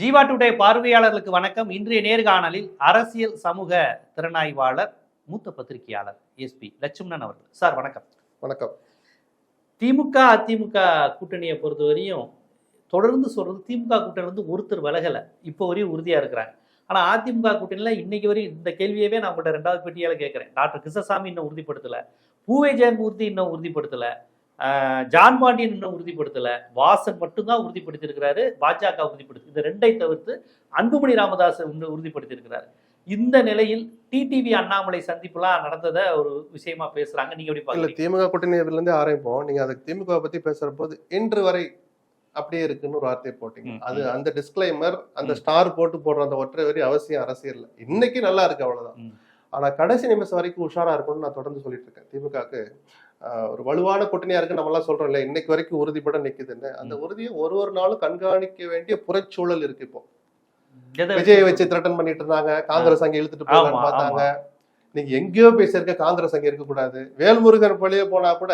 Jeeva today பார்வையாளர்களுக்கு வணக்கம். இன்றைய நேர்காணலில் அரசியல் சமூக திறனாய்வாளர் மூத்த பத்திரிகையாளர் எஸ்பி லட்சுமணன் அவர்கள். சார் வணக்கம். வணக்கம். திமுக அதிமுக கூட்டணியை பொறுத்தவரையும் தொடர்ந்து சொல்றது திமுக கூட்டணி வந்து ஒருத்தர் விலகலை. இப்போ வரையும் உறுதியா இருக்கிறாங்க. ஆனா அதிமுக கூட்டணியில இன்னைக்கு வரையும் இந்த கேள்வியவே நான் உங்கள்கிட்ட ரெண்டாவது பெட்டியால கேட்கிறேன். டாக்டர் கிருஷ்ணசாமி இன்னும் உறுதிப்படுத்தல. பூவை ஜெயன்மூர்த்தி இன்னும் உறுதிப்படுத்தல. ஜான் பாண்டியன் இன்னும் உறுதிப்படுத்தல. வாசன் மட்டும்தான் உறுதிப்படுத்தியிருக்கிறாரு. பாஜக உறுதிப்படுத்தி இந்த ரெண்டை தவிர்த்து அன்புமணி ராமதாஸ் இன்னும் உறுதிப்படுத்தியிருக்கிறாரு. இந்த நிலையில் டிடிவி அண்ணாமலை சந்திப்புலாம் நடந்ததை ஒரு விஷயமா பேசுறாங்க. நீங்க எப்படி இல்ல திமுக கூட்டணியில இருந்தே ஆரம்பிப்போம். நீங்க அதுக்கு திமுக பத்தி பேசுற போது இன்று வரை அப்படியே இருக்குன்னு ஒரு வார்த்தையை போட்டீங்க. அது. அந்த டிஸ்க்ளைமர் அந்த. ஸ்டார் போட்டு போடுற அந்த ஒற்றை வரி அவசியம் அரசியல்ல. இன்னைக்கு நல்லா இருக்கு அவ்வளவுதான். ஆனா கடைசி நிமிஷம் வரைக்கும் உஷாரா இருக்கணும்னு நான் தொடர்ந்து சொல்லிட்டு இருக்கேன். திமுகக்கு ஒரு வலுவான கூட்டணியா இருக்கு நம்ம எல்லாம் சொல்றோம் இல்ல இன்னைக்கு வரைக்கும் உறுதிப்பட நிக்குதுன்னு. அந்த உறுதியை ஒரு ஒரு நாளும் கண்காணிக்க வேண்டிய புறச்சூழல் இருக்கு இப்போ. விஜயை வச்சு த்ரெட்டன் பண்ணிட்டு இருந்தாங்க காங்கிரஸ் அங்க இழுத்துட்டு போகலான்னு பார்த்தாங்க. நீங்க எங்கேயோ பேசியிருக்க காங்கிரஸ் அங்க இருக்க கூடாது வேல்முருகன் பழிய போனா கூட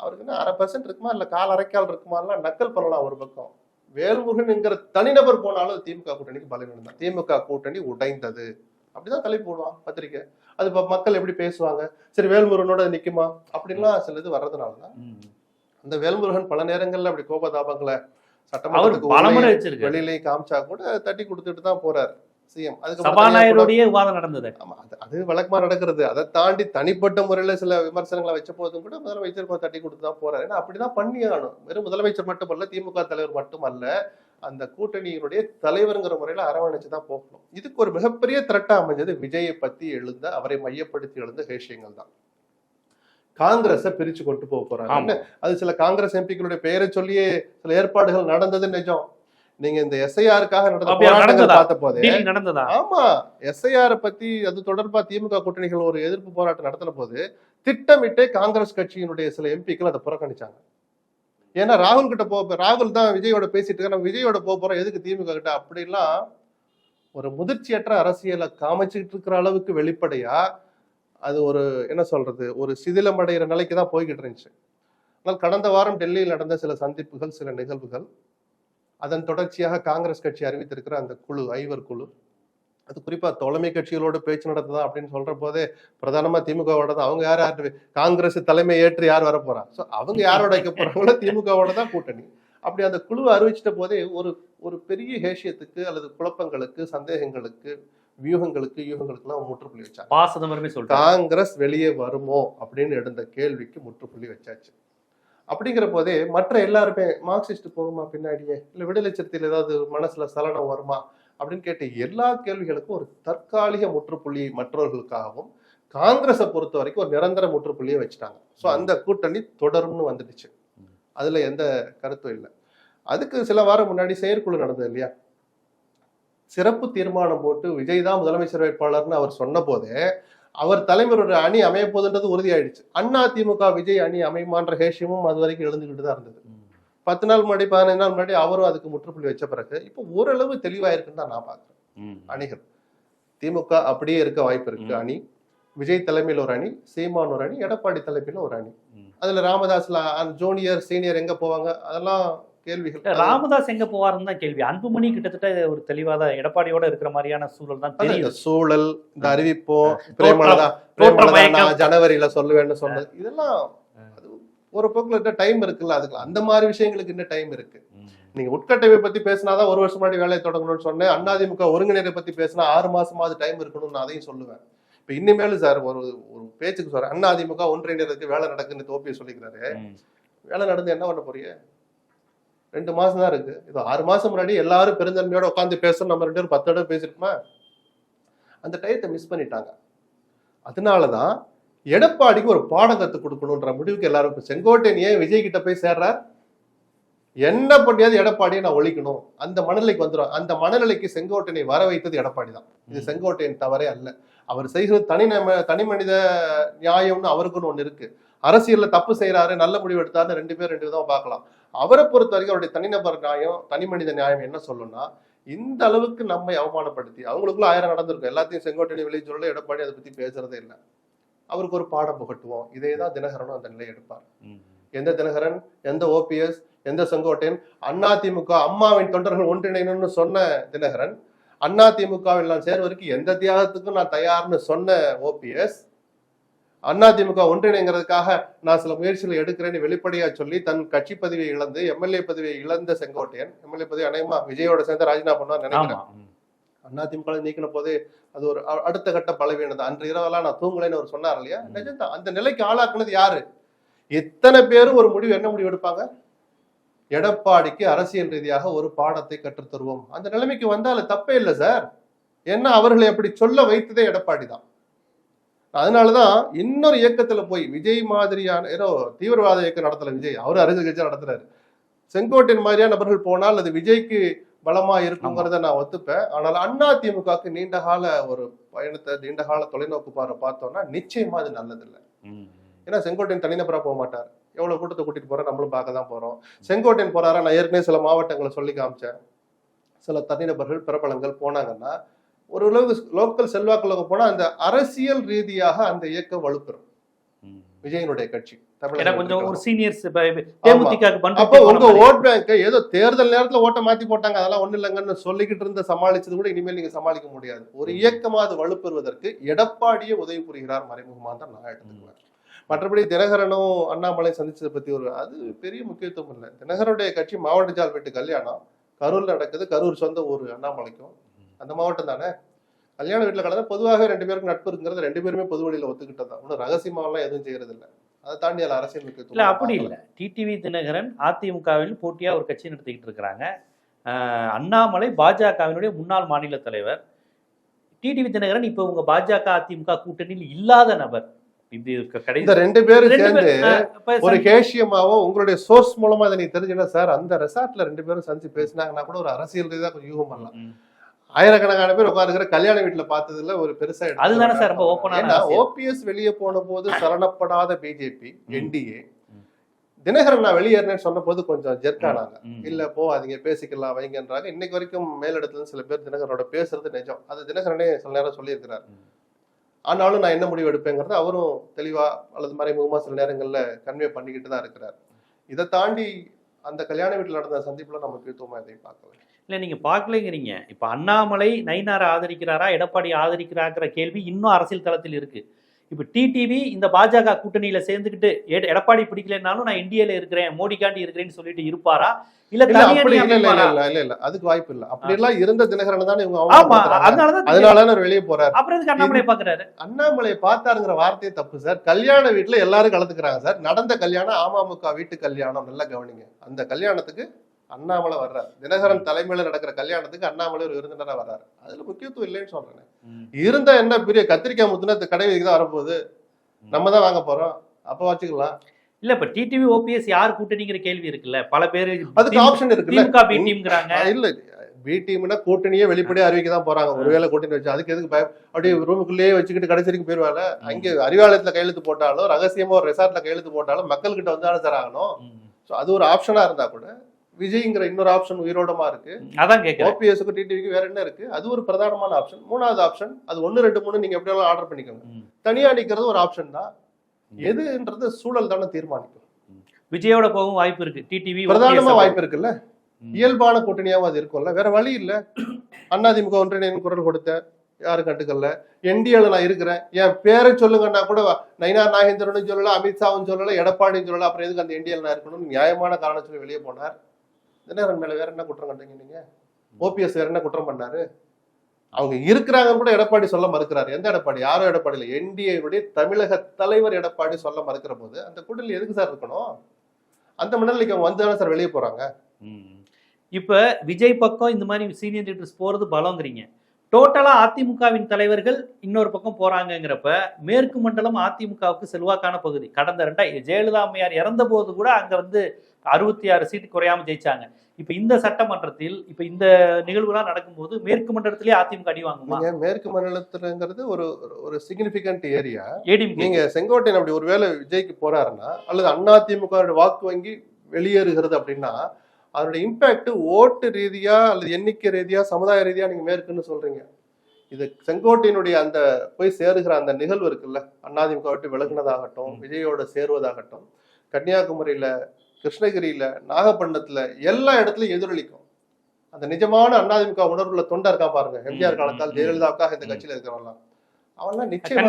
அவருக்கு என்ன அரை பர்சன்ட் இருக்குமா? இல்ல கால் அரைக்கால் இருக்குமாலாம் நக்கல் பண்ணலாம் ஒரு பக்கம். வேல்முருகன்ங்கிற தனிநபர் போனாலும் திமுக கூட்டணிக்கு பலவீனம் தான் திமுக கூட்டணி உடைந்தது. அப்படிதான் தலைப்பு போடுவான் பத்திரிக்கை. அது மக்கள் எப்படி பேசுவாங்க? சரி வேல்முருகனோட நிக்குமா? அப்படின்லாம் சில இது வர்றதுனாலதான். அந்த வேல்முருகன் பல நேரங்கள்ல அப்படி கோபதாபங்களை சட்டமன்றத்துக்கு வெளியிலையும் காமிச்சா கூட தட்டி கொடுத்துட்டு தான் போறாரு சிஎம். அதுக்கு சபாநாயகருடைய விவாதம் நடந்தது. ஆமா அது வழக்கமா நடக்கிறது. அதை தாண்டி தனிப்பட்ட முறையில சில விமர்சனங்களை வச்ச போதும் கூட முதலமைச்சர் தட்டி கொடுத்து தான் போறாரு. ஏன்னா அப்படிதான் பண்ணி ஆகணும். வெறும் முதலமைச்சர் மட்டுமல்ல திமுக தலைவர் மட்டுமல்ல அந்த கூட்டணியினுடைய தலைவருங்கிற முறையில அரவணைச்சு தான் போகணும். இதுக்கு ஒரு மிகப்பெரிய திரட்டா அமைஞ்சது விஜயை பத்தி எழுந்த அவரை மையப்படுத்தி எழுந்த விஷயங்கள் தான். காங்கிரஸை பிரிச்சு கொண்டு போக போறாங்க. அது சில காங்கிரஸ் எம்பிக்களுடைய பெயரை சொல்லியே சில ஏற்பாடுகள் நடந்தது நிஜம். நீங்க இந்த எஸ்ஐஆருக்காக நடந்த போராட்டங்கள்? பார்த்த போதே ஆமா. எஸ்ஐஆர் பத்தி அது தொடர்பா திமுக கூட்டணிகள் ஒரு எதிர்ப்பு போராட்டம் நடத்தின போது திட்டமிட்டே காங்கிரஸ் கட்சியினுடைய சில எம்பிக்கள் அதை புறக்கணிச்சாங்க. ஏன்னா ராகுல் கிட்ட போக ராகுல் தான் விஜயோட பேசிட்டு இருக்க நம்ம விஜயோட போக போறோம். எதுக்கு திமுக கிட்ட? அப்படிலாம் ஒரு முதிர்ச்சியற்ற அரசியலை காமிச்சுக்கிட்டு இருக்கிற அளவுக்கு வெளிப்படையா அது ஒரு என்ன சொல்றது ஒரு சிதிலம் அடைகிற நிலைக்கு தான் போய்கிட்டு இருந்துச்சு. ஆனால் கடந்த வாரம் டெல்லியில் நடந்த சில சந்திப்புகள் சில நிகழ்வுகள் அதன் தொடர்ச்சியாக காங்கிரஸ் கட்சி அறிவித்திருக்கிற அந்த குழு ஐவர் குழு அது குறிப்பா தோழமை கட்சிகளோட பேச்சு நடத்துதா அப்படின்னு சொல்ற போதே பிரதானமா திமுகவோட தான். அவங்க யார் யார் காங்கிரஸ் தலைமை ஏற்று யார் வர போறா ஸோ அவங்க யாரோட வைக்க போறாங்களோ திமுகவோட தான் கூட்டணி. அப்படி அந்த குழுவை அறிவிச்சிட்ட போதே ஒரு ஒரு பெரிய ஹேஷியத்துக்கு அல்லது குழப்பங்களுக்கு சந்தேகங்களுக்கு வியூகங்களுக்கு யூகங்களுக்குலாம் முற்றுப்புள்ளி வச்சாங்க. பா சிதம்பரமே சொல்லிட்டாங்க காங்கிரஸ் வெளியே வருமோ அப்படின்னு எழுந்த கேள்விக்கு முற்றுப்புள்ளி வச்சாச்சு. அப்படிங்கிற போதே மற்ற எல்லாருமே மார்க்சிஸ்ட் போகுமா பின்னாடியே? இல்ல விடுதலை சிறுத்தையில் ஏதாவது மனசுல சலனம் வருமா? அப்படின்னு கேட்ட எல்லா கேள்விகளுக்கும் ஒரு தற்காலிக முற்றுப்புள்ளியை மற்றவர்களுக்காகவும் காங்கிரஸை பொறுத்த வரைக்கும் ஒரு நிரந்தர முற்றுப்புள்ளியை வச்சுட்டாங்க. ஸோ அந்த கூட்டணி தொடரும்னு வந்துடுச்சு. அதுல எந்த கருத்தும் இல்லை. அதுக்கு சில வாரம் முன்னாடி செயற்குழு நடந்தது இல்லையா? சிறப்பு தீர்மானம் போட்டு விஜய் தான் முதலமைச்சர் வேட்பாளர்னு அவர் சொன்ன போதே அவர் தலைமையோட அணி அமைய போகுதுன்றது உறுதியாயிடுச்சு. அண்ணா திமுக விஜய் அணி அமையுமான்ற ஹேஷியமும் அது வரைக்கும் எழுந்துகிட்டு தான் இருந்தது. பத்து நாள் முன்னாடி பதினைந்து நாள் முன்னாடி அவரும் அதுக்கு முற்றுப்புள்ளி வச்ச பிறகு இப்போ ஓரளவு தெளிவாயிருக்குன்னு தான் நான் பார்க்குறேன். ம். அணிகள். திமுக அப்படியே இருக்க வாய்ப்பு இருக்கு. அணி. விஜய் தலைமையில் ஒரு அணி சீமான் ஒரு அணி எடப்பாடி தலைமையில் ஒரு அணி. அதுல ராமதாஸ்ல ஜூனியர் சீனியர் எங்க போவாங்க? அதெல்லாம் கேள்விகள். ராமதாஸ் எங்க போவாருன்னு தான் கேள்வி. அன்புமணி கிட்டத்தட்ட ஒரு தெளிவாதான் எடப்பாடியோட இருக்கிற இருக்கிற சூழல் தான் தெரியும் சூழல் இந்த அறிவிப்போம் பிரேமலதா பிரேமலதா ஜனவரியில சொல்லுவேன்னு சொன்னது. இதெல்லாம் ஒரு போக்குல இன்னும் டைம் இருக்குல்ல அதுக்கு அந்த மாதிரி விஷயங்களுக்கு இன்னும் டைம் இருக்கு. நீங்க உட்கட்டவை பத்தி பேசினாதான் ஒரு வருஷம் முன்னாடி வேலையை தொடங்கணும்னு சொன்னேன். அண்ணாதிமுக ஒருங்கிணைப்பை பத்தி பேசினா ஆறு மாசமாவது டைம் இருக்கணும்னு அதையும் சொல்லுவேன். இப்ப இனிமேல் சார் ஒரு ஒரு பேச்சுக்கு சொல்றேன். அண்ணாதிமுக ஒன்றிணைறதுக்கு வேலை நடக்குன்னு தோப்பியை சொல்லிக்கிறாரு. வேலை நடந்து என்ன பண்ண போறீங்க? ரெண்டு மாசம் தான் இருக்கு. இது ஆறு மாசம் முன்னாடி எல்லாரும் பெருந்தன்மையோட உட்காந்து பேசணும் நம்ம ரெண்டு பேரும் பத்து தடவை பேசிருக்கோமா? அந்த டயத்தை மிஸ் பண்ணிட்டாங்க. அதனாலதான் எடப்பாடிக்கு ஒரு பாடம் கற்றுக் கொடுக்கணுன்ற முடிவுக்கு எல்லாரும் இப்ப செங்கோட்டையன் ஏன் விஜய் கிட்ட போய் சேர்றார்? என்ன பண்ணியாவது எடப்பாடியை நான் ஒழிக்கணும். அந்த மனநிலைக்கு வந்துடும் அந்த மனநிலைக்கு செங்கோட்டையனை வர வைத்தது எடப்பாடி தான் இது செங்கோட்டையன் தவறே அல்ல. அவர் செய்கிறது தனி தனி மனித நியாயம்னு அவருக்குன்னு ஒண்ணு இருக்கு. அரசியல்ல தப்பு செய்யறாரு நல்ல முடிவு எடுத்தாருன்னு ரெண்டு பேர் ரெண்டு விதமா பார்க்கலாம். அவரை பொறுத்த வரைக்கும் அவருடைய தனிநபர் நியாயம் தனி மனித நியாயம் என்ன சொல்லணும்னா இந்த அளவுக்கு நம்மை அவமானப்படுத்தி அவங்களுக்குள்ள ஆயிரம் நடந்திருக்கும். எல்லாத்தையும் செங்கோட்டையனை வெளியே சொல்ல எடப்பாடி அதை பத்தி பேசுறதே இல்லை. அவருக்கு ஒரு பாடம் புகட்டுவோம். இதே தான் தினகரனும் அந்த நிலையை எடுப்பார். எந்த தினகரன் எந்த ஓபிஎஸ் எந்த செங்கோட்டையன் அதிமுக அம்மாவின் தொண்டர்கள் ஒன்றிணைணும்னு சொன்ன தினகரன் அதிமுகவில் நான் சேர்வதற்கு எந்த தியாகத்துக்கும் நான் தயார்னு சொன்ன ஓபிஎஸ் அதிமுக ஒன்றிணைங்கிறதுக்காக நான் சில முயற்சிகளை எடுக்கிறேன்னு வெளிப்படையா சொல்லி தன் கட்சி பதவியை இழந்து எம்எல்ஏ பதவியை இழந்த செங்கோட்டையன் எம்எல்ஏ பதவி அநேகமா விஜயோட சேர்ந்து ராஜினாமா பண்ணுவார் நினைக்கிறேன். அதிமுக நீக்கின போதே அது ஒரு அடுத்த கட்ட பலவீனம் தான் அன்று இரவெல்லாம் நான் தூங்கலைன்னு அவர் சொன்னார் இல்லையா? நிஜம்தான். அந்த நிலைக்கு ஆளாக்குனது யாரு? எத்தனை பேரும் ஒரு முடிவு என்ன முடிவு எடுப்பாங்க? எடப்பாடிக்கு அரசியல் ரீதியாக ஒரு பாடத்தை கற்றுத் தருவோம் அந்த நிலைமைக்கு வந்தால தப்பே இல்லை சார். ஏன்னா அவர்களை அப்படி சொல்ல வைத்ததே எடப்பாடி தான் அதனாலதான் இன்னொரு இயக்கத்துல போய் விஜய் மாதிரியான ஏதோ தீவிரவாத இயக்கம் நடத்தல விஜய். அவர் அரசியல் கட்சி நடத்துறாரு. செங்கோட்டையன் மாதிரியான நபர்கள் போனால் அது விஜய்க்கு பலமா இருக்குங்கிறத நான் ஒத்துப்பேன். ஆனால் அண்ணா திமுகவுக்கு நீண்ட கால ஒரு பயணத்தை நீண்ட கால தொலைநோக்கு பார்வை பார்த்தோம்னா நிச்சயமா அது நல்லதில்லை. ஏன்னா செங்கோட்டையன் தனிநபரா போக மாட்டார். எவ்வளவு கூட்டத்தை கூட்டிட்டு போறோம் நம்மளும் பார்க்க தான் போறோம். செங்கோட்டையன் போறாரா? நான் ஏற்கனவே சில மாவட்டங்களை சொல்லி காமிச்சேன். சில தனிநபர்கள் பிரபலங்கள் போனாங்கன்னா ஒரு லோக்கல் செல்வாக்குள்ள போனா அந்த அரசியல் ரீதியாக அந்த இயக்கம் வலுப்பெறும். விஜயனுடைய கட்சி ஏன்னா தமிழக கொஞ்சம் வெற்றி ஒரு கழகம். சீனியர்ஸ் தேமுதிக அப்போ உங்க ஓட் பேங்க் ஏதோ தேர்தல் நேரத்துல ஓட்டை மாத்தி போட்டாங்க அதெல்லாம் ஒண்ணு இல்லைங்கன்னு சொல்லிக்கிட்டு இருந்த சமாளிச்சது கூட இனிமேல் நீங்க சமாளிக்க முடியாது. ஒரு இயக்கமா அது வலுப்பெறுவதற்கு எடப்பாடியே உதவி புரிகிறார் மறைமுகமா தான் நான் எடுத்துக்குவேன். மற்றபடி தினகரனும் அண்ணாமலை சந்திச்சதை பத்தி ஒரு அது பெரிய முக்கியத்துவம் இல்லை. தினகரனுடைய கட்சி மாவட்ட ஜால் வீட்டு கல்யாணம் கரூர்ல நடக்குது கரூர் சொந்த ஊர் அண்ணாமலைக்கும். அந்த மாவட்டம் தானே? கல்யாண வீட்டுல கடந்த பொதுவாக ரெண்டு பேருக்கு நட்பு இருக்குங்கிறது ரெண்டு பேருமே பொது வழியில ஒத்துக்கிட்டதான் ஒன்றும் ரகசியமாவெல்லாம் எதுவும் செய்யறது இல்ல அதை தாண்டி அதில் அரசியல் இல்ல அப்படி. இல்ல. டிடிவி தினகரன் அதிமுகவில் போட்டியா ஒரு கட்சி நடத்திக்கிட்டு இருக்கிறாங்க. அண்ணாமலை பாஜகவினுடைய முன்னாள் மாநில தலைவர். டிடிவி தினகரன் இப்ப உங்க பாஜக அதிமுக கூட்டணியில் இல்லாத நபர். இந்த ரெண்டு பேரும் சேர்ந்து ஒரு கேஷியமாவோ உங்களுடைய சோர்ஸ் மூலமா அதை நீங்க தெரிஞ்சுன்னா சார் அந்த ரெசார்ட்ல ரெண்டு பேரும் சந்திச்சு பேசினாங்கன்னா கூட ஒரு அரசியல் ரீதியா கொஞ்சம் யூகம் பண்ணலாம். ஆயிரக்கணக்கான பேர் உட்காந்துக்கிற கல்யாண வீட்டுல பார்த்ததுல ஒரு பெருசா அதுதானே சார் ரொம்ப அரசியல். ஓபிஎஸ் வெளியே போன போது சரணப்படாத பிஜேபி. என்டிஏ. தினகரன் நான் வெளியேறினேன்னு சொன்ன போது கொஞ்சம் ஜெர்க்கானாங்க. இல்ல போகாதீங்க பேசிக்கலாம் வைங்கன்றாங்க இன்னைக்கு வரைக்கும் மேலிடத்துல சில பேர் தினகரனோட பேசுறது நிஜம் அது தினகரனே சில நேரம் சொல்லியிருக்கிறார். ஆனாலும் நான் என்ன முடிவு எடுப்பேங்கிறது அவரும் தெளிவா அல்லது மறைமுகமா சில நேரங்கள்ல கன்வே பண்ணிக்கிட்டு தான் இருக்கிறார் இதை தாண்டி அந்த கல்யாண வீட்டில் நடந்த சந்திப்பில் நம்ம முக்கியத்துவமா எதையும் பார்க்கல. இல்லை நீங்கள் பார்க்கலைங்கிறீங்க. இப்போ அண்ணாமலை நயினாரை ஆதரிக்கிறாரா எடப்பாடி ஆதரிக்கிறாங்கிற கேள்வி இன்னும் அரசியல் தளத்தில் இருக்குது இப்ப டிடிவி இந்த பாஜக கூட்டணியில சேர்ந்துக்கிட்டு எட- எடப்பாடி பிடிக்கலைன்னாலும் நான் இந்தியால இருக்கிறேன் மோடிக்காண்டி இருக்கிறேன்னு சொல்லிட்டு இருப்பாரா? இல்ல இல்ல அப்படி இல்ல இல்ல? இல்ல இல்ல இல்ல அதுக்கு வாய்ப்பு இல்ல. அப்படி எல்லாம் இருந்த தினகரன் தானே இவங்க அதனால வெளியே போறாரு. அப்புறம் எதுக்கு அண்ணாமலை பாக்குறாரு அண்ணாமலை பார்த்தாருங்கிற வார்த்தையே தப்பு சார். கல்யாண வீட்டுல எல்லாரும் கலந்துக்கிறாங்க சார். நடந்த கல்யாணம் அமமுக வீட்டு கல்யாணம் நல்லா கவனிங்க. அந்த கல்யாணத்துக்கு அண்ணாமலை வர்றாரு. தினகரன் தலைமையில நடக்கிற கல்யாணத்துக்கு அண்ணாமலை ஒரு விருந்தினரா வர்றாரு. அதுல முக்கியத்துவம் இல்லைன்னு சொல்றேன். இருந்தா என்ன பெரிய கத்திரிக்காய் முத்துனா கடை தான் வரப்போகுது. நம்ம தான் வாங்க போறோம். அப்ப வச்சுக்கலாம். இல்ல இப்ப டிடிவி ஓபிஎஸ் யார் கூட்டணிங்கிற கேள்வி இருக்குல்ல? பல பேரு அதுக்கு ஆப்ஷன் ஆ, இல்ல பி டீம்னா கூட்டணியே வெளிப்படையா அறிவிக்க தான் போறாங்க. ஒருவேளை கூட்டணி வச்சு அதுக்கு எதுக்கு பயம் அப்படியே ரூமுக்குள்ளேயே வச்சுக்கிட்டு கடைசி வரைக்கும் போயிருவாங்க. அங்கே அறிவாலயத்துல கையெழுத்து போட்டாலும் ரகசியமா ஒரு ரெசார்ட்ல கையெழுத்து போட்டாலும் மக்கள்கிட்ட வந்தாலும் சார் ஆகணும். ம். ஸோ அது ஒரு ஆப்ஷனா இருந்தா கூட விஜய்ங்கிற இன்னொரு ஆப்ஷன் உயிரோடமா இருக்கு. அதான் கேக்குறேன். ஓபிஎஸ்க்கு டிடிவிக்கு வேற என்ன இருக்கு? அது ஒரு பிரதானமான ஆப்ஷன் மூணாவது ஆப்ஷன் அது ஒன்னு ரெண்டு மூணு நீங்க எப்படி ஆர்டர் பண்ணிக்கோங்க. தனியா நிக்கிறது ஒரு ஆப்ஷன் தான். எதுன்றது சூழல் தானே தீர்மானிக்கும். விஜயோட போகவும் வாய்ப்பு இருக்கு. டிடிவி பிரதானமா வாய்ப்பு இருக்குல்ல. இயல்பான கூட்டணியாவும் அது இருக்கும்ல. வேற வழி இல்ல. அதிமுக ஒன்றிணையின் குரல் கொடுத்த யாரும் கண்டுக்கல. என்டிஏல நான் இருக்கிறேன். என் பேரை சொல்லுங்கன்னா கூட நயினார் நாகேந்திரனும் சொல்லல அமித்ஷாவும் சொல்லல எடப்பாடியும் சொல்லல. அப்புறம் எதுக்கு அந்த என்டிஏல நான் இருக்கணும்னு நியாயமான காரணம் சொல்லி வெளியே போனார். தினகரன் மேல வேற என்ன குற்றம் கண்டீங்க நீங்க? ஓபிஎஸ் வேற என்ன குற்றம் பண்ணாரு? அவங்க இருக்கிறாங்கன்னு கூட எடப்பாடி சொல்ல மறுக்கிறாரு. எந்த எடப்பாடி? யாரோ எடப்பாடி இல்லை. என்டிஏவுடைய தமிழக தலைவர் எடப்பாடி சொல்ல மறுக்கிற போது அந்த கூட்டணி எதுக்கு சார் இருக்கணும்? அந்த மண்டலிக்கு அவங்க வந்தாலும் சார் வெளியே போறாங்க. இப்ப விஜய் பக்கம் இந்த மாதிரி சீனியர் லீடர்ஸ் போறது பலங்கிறீங்க டோட்டலா அதிமுகவின் தலைவர்கள் இன்னொரு பக்கம் போறாங்கங்கிறப்ப மேற்கு மண்டலம் அதிமுகவுக்கு செல்வாக்கான பகுதி. கடந்த ரெண்டா ஜெயலலிதா அம்மையார் இறந்த போது கூட அங்க வந்து அறுபத்தி ஆறு சீட்டு குறையாம ஜெயிச்சாங்க. இப்ப இந்த சட்டமன்றத்தில் இப்ப இந்த நிகழ்வுலாம் நடக்கும்போது மேற்கு மண்டலத்திலேயே அதிமுக அடி வாங்குமா? மேற்கு மண்டலத்துலங்கிறது ஒரு ஒரு- சிக்னிபிகண்ட் ஏரியா நீங்க செங்கோட்டையன் அப்படி ஒருவேளை விஜய்க்கு போறாருன்னா அல்லது அதிமுக வாக்கு வங்கி வெளியேறுகிறது அப்படின்னா அதோட இம்பாக்ட் ஓட்டு ரீதியா அல்லது எண்ணிக்கை ரீதியா சமுதாய ரீதியா நீங்க மேற்குன்னு சொல்றீங்க. இது செங்கோட்டையினுடைய அந்த போய் சேருகிற அந்த நிகழ்வு இருக்குல்ல அதிமுக விட்டு விலகுனதாகட்டும் விஜயோட சேருவதாகட்டும் கன்னியாகுமரியில கிருஷ்ணகிரியில நாகப்பட்டினத்துல எல்லா இடத்துலயும் எதிரொலிக்கும். அந்த நிஜமான அதிமுக உணர்வுள்ள தொண்டா இருக்கான் பாருங்க எம்ஜிஆர் காலத்தால் ஜெயலலிதாவுக்காக இந்த. கட்சியில இருக்கிறவங்களாம் அவன்லாம் நிச்சயமா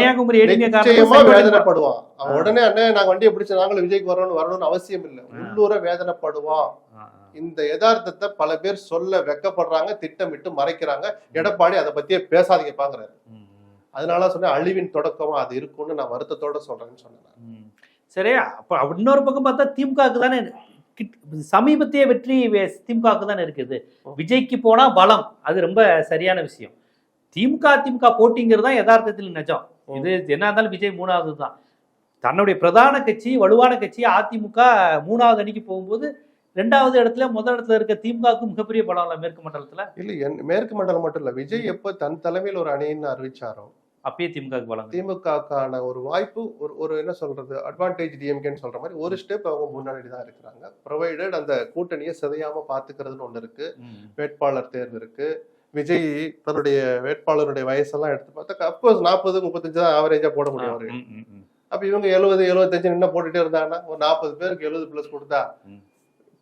வேதனைப்படுவான். அவன். உடனே அண்ணே நாங்க வண்டியை பிடிச்சு நாங்களும் விஜய்க்கு வரணும்னு வரணும்னு அவசியம் இல்லை. உள்ளூர வேதனைப்படுவான். இந்த யதார்த்தத்தை பல பேர் சொல்ல வெக்கப்படுறாங்க திட்டமிட்டு மறைக்கிறாங்க. எடப்பாடி அதை பத்தியே பேசாதீங்க பாக்குறாரு அதனால சொன்னேன் அழிவின் தொடக்கமா அது இருக்கும்னு நான் வருத்தத்தோட சொல்றேன்னு சொன்னேன். சரியா அப்ப இன்னொரு பக்கம் பார்த்தா திமுகவுக்கு தானே கிட்- சமீபத்திய வெற்றி வே- திமுகவுக்கு தானே இருக்குது. விஜய்க்கு போனா பலம் அது ரொம்ப சரியான விஷயம். திமுக திமுக போட்டிங்கிறது தான் யதார்த்தத்தில் நிஜம். இது என்ன இருந்தாலும் விஜய் மூணாவது தான் தன்னுடைய பிரதான கட்சி வலுவான கட்சி அதிமுக மூணாவது அணிக்கு போகும்போது ரெண்டாவது இடத்துல முதல் இடத்துல இருக்க திமுகவுக்கு மிகப்பெரிய பலம் மேற்கு மண்டலத்துல? இல்ல மேற்கு மண்டலம் மட்டும் இல்ல. விஜய் எப்ப தன் தலைமையில் ஒரு அணின்னு அறிவிச்சாரோ அப்பயே திமுகவுக்கு பலம் திமுகக்கான ஒரு வாய்ப்பு ஒரு ஒரு என்ன சொல்றது அட்வான்டேஜ் டிஎம்கேன்னு சொல்ற மாதிரி ஒரு ஸ்டெப் அவங்க முன்னாடி தான் இருக்கிறாங்க. ப்ரொவைடட் அந்த கூட்டணியை சிதையாம பாத்துக்கிறதுன்னு ஒண்ணு இருக்கு. வேட்பாளர் தேர்வு இருக்கு. விஜய் தன்னுடைய வேட்பாளருடைய வயசெல்லாம் எடுத்து பார்த்தா அப்கோர்ஸ் நாற்பது முப்பத்தஞ்சு தான் ஆவரேஜா போட முடியும் அவரு. அப்ப இவங்க எழுபது எழுபத்தஞ்சு என்ன போட்டுட்டே இருந்தாங்கன்னா ஒரு நாற்பது பேருக்கு எழுபது பிளஸ் கொடுத்தா.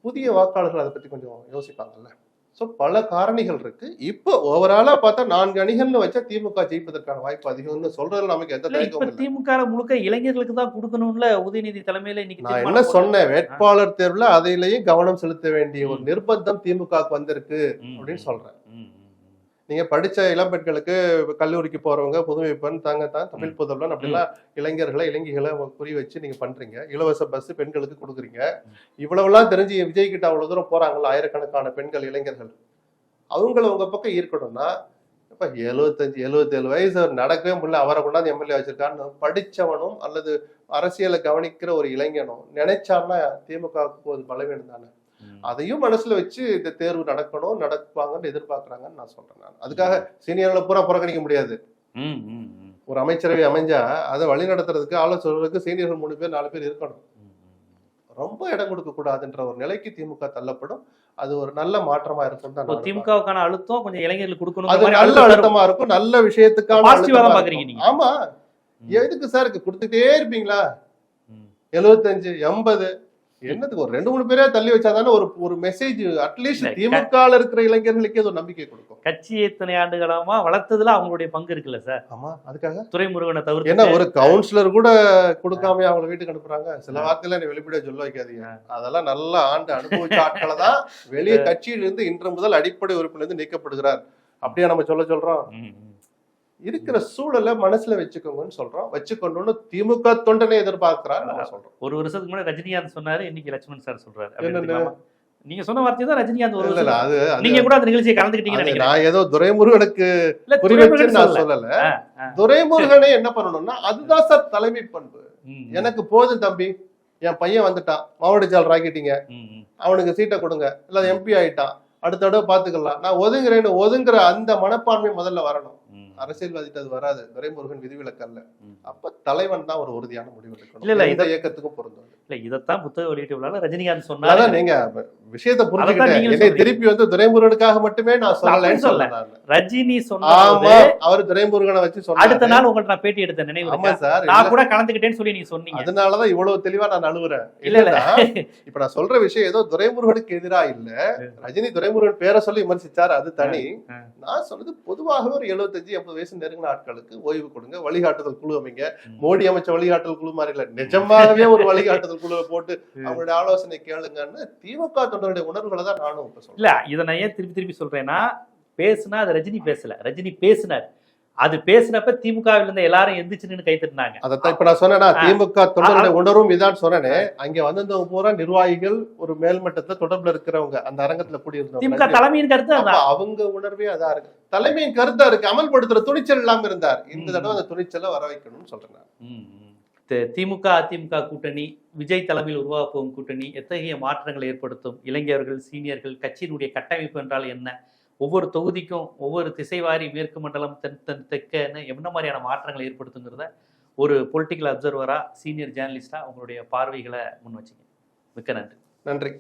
புதிய வாக்காளர்கள் அதை பத்தி கொஞ்சம் யோசிப்பாங்கல்ல. சோ பல காரணிகள் இருக்கு. இப்போ ஓவராலா பார்த்தா நான்கு அணிகள்னு வச்சா திமுக ஜெயிப்பதற்கான வாய்ப்பு அதிகம்னு சொல்றதுல நமக்கு எந்த திமுக முழுக்க இளைஞர்களுக்கு தான் கொடுக்கணும்ல உதயநிதி தலைமையில இன்னைக்கு நான் என்ன சொன்னேன்? வேட்பாளர் தேர்வுல அதிலேயும் கவனம் செலுத்த வேண்டிய ஒரு. நிர்பந்தம் திமுகவுக்கு வந்திருக்கு அப்படின்னு சொல்றேன். நீங்க படிச்ச இளம்பெண்களுக்கு கல்லூரிக்கு போறவங்க புதுமை பெண் தாங்க தான் தமிழ். புதல்வன் அப்படிலாம் இளைஞர்களை இளைஞர்களை குறி வச்சு நீங்க பண்றீங்க. இலவச பஸ் பெண்களுக்கு கொடுக்குறீங்க. இவ்வளவுலாம் தெரிஞ்சு விஜய் கிட்ட அவ்வளவு தூரம் போறாங்கல்ல ஆயிரக்கணக்கான பெண்கள் இளைஞர்கள். அவங்கள உங்க பக்கம் ஈர்க்கணும்னா இப்ப எழுபத்தஞ்சு எழுபத்தேழு வயசு அவர் நடக்கவே முடியல. அவரை கொண்டாந்து எம்எல்ஏ வச்சிருக்கான்னு படிச்சவனும் அல்லது அரசியலை கவனிக்கிற ஒரு இளைஞனும் நினைச்சான்னா திமுகவுக்கு ஒரு பலவீனம் தானே. அதையும் மனசுல வச்சு இந்த தேர்வு நடக்கணும் நடப்பாங்கன்னு எதிர்பார்க்கறாங்கன்னு நான் சொல்றேன் நான். அதுக்காக சீனியர்களை பூரா புறக்கணிக்க முடியாது. ஒரு அமைச்சரவை அமைஞ்சா அதை வழி நடத்துறதுக்கு ஆலோசகர்களுக்கு சீனியர்கள் மூணு பேர் நாலு பேர் இருக்கணும். ரொம்ப இடம் கொடுக்க கூடாதுன்ற ஒரு நிலைக்கு திமுக தள்ளப்படும். அது ஒரு நல்ல மாற்றமா இருக்கும் தான் திமுகவுக்கான அழுத்தம் கொஞ்சம் இளைஞர்களுக்கு கொடுக்கணும் அது நல்ல அழுத்தமா இருக்கும் நல்ல விஷயத்துக்கான. ஆமா. எதுக்கு சார் கொடுத்துட்டே இருப்பீங்களா. எழுபத்தஞ்சு எண்பது என்னதுக்கு ஒரு ரெண்டு மூணு பேரே தள்ளி வச்சாதானே ஒரு ஒரு மெசேஜ் அட்லீஸ்ட் திமுக இருக்கிற இளைஞர்களுக்கே ஒரு நம்பிக்கை கொடுக்கும். கட்சி இத்தனை ஆண்டு காலமா வளர்த்ததுல அவங்களுடைய பங்கு இருக்குல்ல சார்? ஆமா அதுக்காக. துரைமுருகனை ஏன்னா தவிர்த்து ஒரு கவுன்சிலர் கூட கொடுக்காம அவங்க வீட்டுக்கு அனுப்புறாங்க. சில வார்த்தையில நீ வெளிப்படையா சொல்ல வைக்காதீங்க. அதெல்லாம் நல்ல ஆண்டு அனுபவிச்ச ஆட்களை தான் வெளியே கட்சியிலிருந்து இன்று முதல் அடிப்படை உறுப்பிலிருந்து நீக்கப்படுகிறார். அப்படியே நம்ம சொல்ல சொல்றோம். இருக்கிற சூழலை மனசுல வச்சுக்கோங்கன்னு சொல்றோம் வச்சுக்கொண்டு திமுக தொண்டனை எதிர்பார்க்கிறார் சொல்றோம். ஒரு வருஷத்துக்கு முன்னாடி ரஜினிகாந்த் சொன்னாரு இன்னைக்கு லட்சுமணன் சார் சொல்றாரு? நீங்க சொன்ன வார்த்தை தான் ரஜினிகாந்த் ஒரு இல்ல அது நீங்க கூட அந்த நிகழ்ச்சியை நினைக்கிறேன். நான் ஏதோ துரைமுருகனுக்கு இல்ல, குறி துரைமுருகன் வச்சு நான் சொல்லல. துரைமுருகனே என்ன பண்ணணும்னா அதுதான் சார் தலைமை பண்பு. எனக்கு போதும் தம்பி. என் பையன் வந்துட்டான். மாவட்ட செயலர் ஆக்கிட்டீங்க ம், ம். அவனுக்கு சீட்டை கொடுங்க. இல்ல எம்பி ஆயிட்டான். அடுத்த தடவை பாத்துக்கலாம் நான் ஒதுங்குறேன்னு ஒதுங்குற அந்த மனப்பான்மை முதல்ல வரணும். அரசியல்வாதிட்டு அது வராது. துரைமுருகன் விதிவிலக்கு அல்ல ம். அப்ப தலைவன் தான் ஒரு உறுதியான முடிவு இல்ல, எடுக்கணும் இல்ல, எந்த இயக்கத்துக்கும் பொருந்தும். இல்ல இதைத்தான் புத்தக வெளியீட்டு விழால ரஜினிகாந்த் சொன்னாரு. அதான் நீங்க விஷயத்தை புரிஞ்சுக்கிட்டேன். திருப்பி வந்து துரைமுருகனுக்காக மட்டுமே நான் சொல்லலைன்னு சொல்ல. ரஜினி ஆமா சொன்னது அவர் துரைமுருகனை வச்சு அடுத்த சொன்னாரு நாள் உங்கள்ட்ட நான் பேட்டி எடுத்த நினைவு ஆமா? சார் நான் கூட கலந்துக்கிட்டேன்னு சொல்லி நீங்க சொன்னீங்க அதனாலதான் இவ்வளவு தெளிவா நான் அழுவுறேன் இல்ல, இப்ப நான் சொல்ற விஷயம் ஏதோ துரைமுருகனுக்கு எதிரா இல்ல ரஜினி துரைமுருகன் பேரை சொல்லி விமர்சிச்சாரு அது தனி. நான் சொன்னது பொதுவாகவே ஒரு 75 எண்பது வயசு நெருங்கின ஆட்களுக்கு ஓய்வு கொடுங்க வழிகாட்டுதல் குழு அமைங்க. மோடி அமைச்ச வழிகாட்டுதல் குழு மாதிரி இல்ல நிஜமாகவே ஒரு வழிகாட்டுதல் குழுவை போட்டு. அவங்களுடைய ஆலோசனை கேளுங்கன்னு திமுக தொண்டருடைய உணர்வுகளை தான் நானும் இப்ப சொல்றேன். இல்ல இதை நான் ஏன் திருப்பி திருப்பி சொல்றேன்னா பேசுனா அது ரஜினி பேசல. ரஜினி பேசினார். அது பேசினப்ப திமுகவில் இருந்த எல்லாரும் எந்திரிச்சு நின்னு கை தட்டினாங்க. அதத்தான் இப்ப நான் சொன்னேன்னா. திமுக தொண்டருடைய உணர்வும் இதான் சொன்னேனே. அங்க வந்திருந்தவங்க பூரா நிர்வாகிகள் ஒரு மேல்மட்டத்துல தொடர்புல இருக்கிறவங்க அந்த அரங்கத்துல திமுக கூடியிருந்தவங்க தலைமையின் கருத்து அதான். அவங்க உணர்வே அதான் இருக்கு. தலைமையின் கருத்தா இருக்கு. அமல்படுத்துற துணிச்சல் இல்லாம இருந்தார். இந்த. தடவை அந்த துணிச்சலை வர வைக்கணும்னு சொல்றேன் திமுக அதிமுக கூட்டணி விஜய் தலைமையில் உருவாக போகும் கூட்டணி எத்தகைய மாற்றங்களை ஏற்படுத்தும்? இளைஞர்கள் சீனியர்கள் கட்சியினுடைய கட்டமைப்பு என்றால் என்ன? ஒவ்வொரு தொகுதிக்கும் ஒவ்வொரு திசைவாரி மேற்கு மண்டலம் தென் தென் தெற்கன்னு என்ன மாதிரியான மாற்றங்களை ஏற்படுத்துங்கிறத ஒரு பொலிட்டிக்கல் அப்சர்வராக சீனியர் ஜேர்னலிஸ்டாக உங்களுடைய பார்வைகளை முன் வச்சிங்க. மிக்க நன்றி. நன்றி.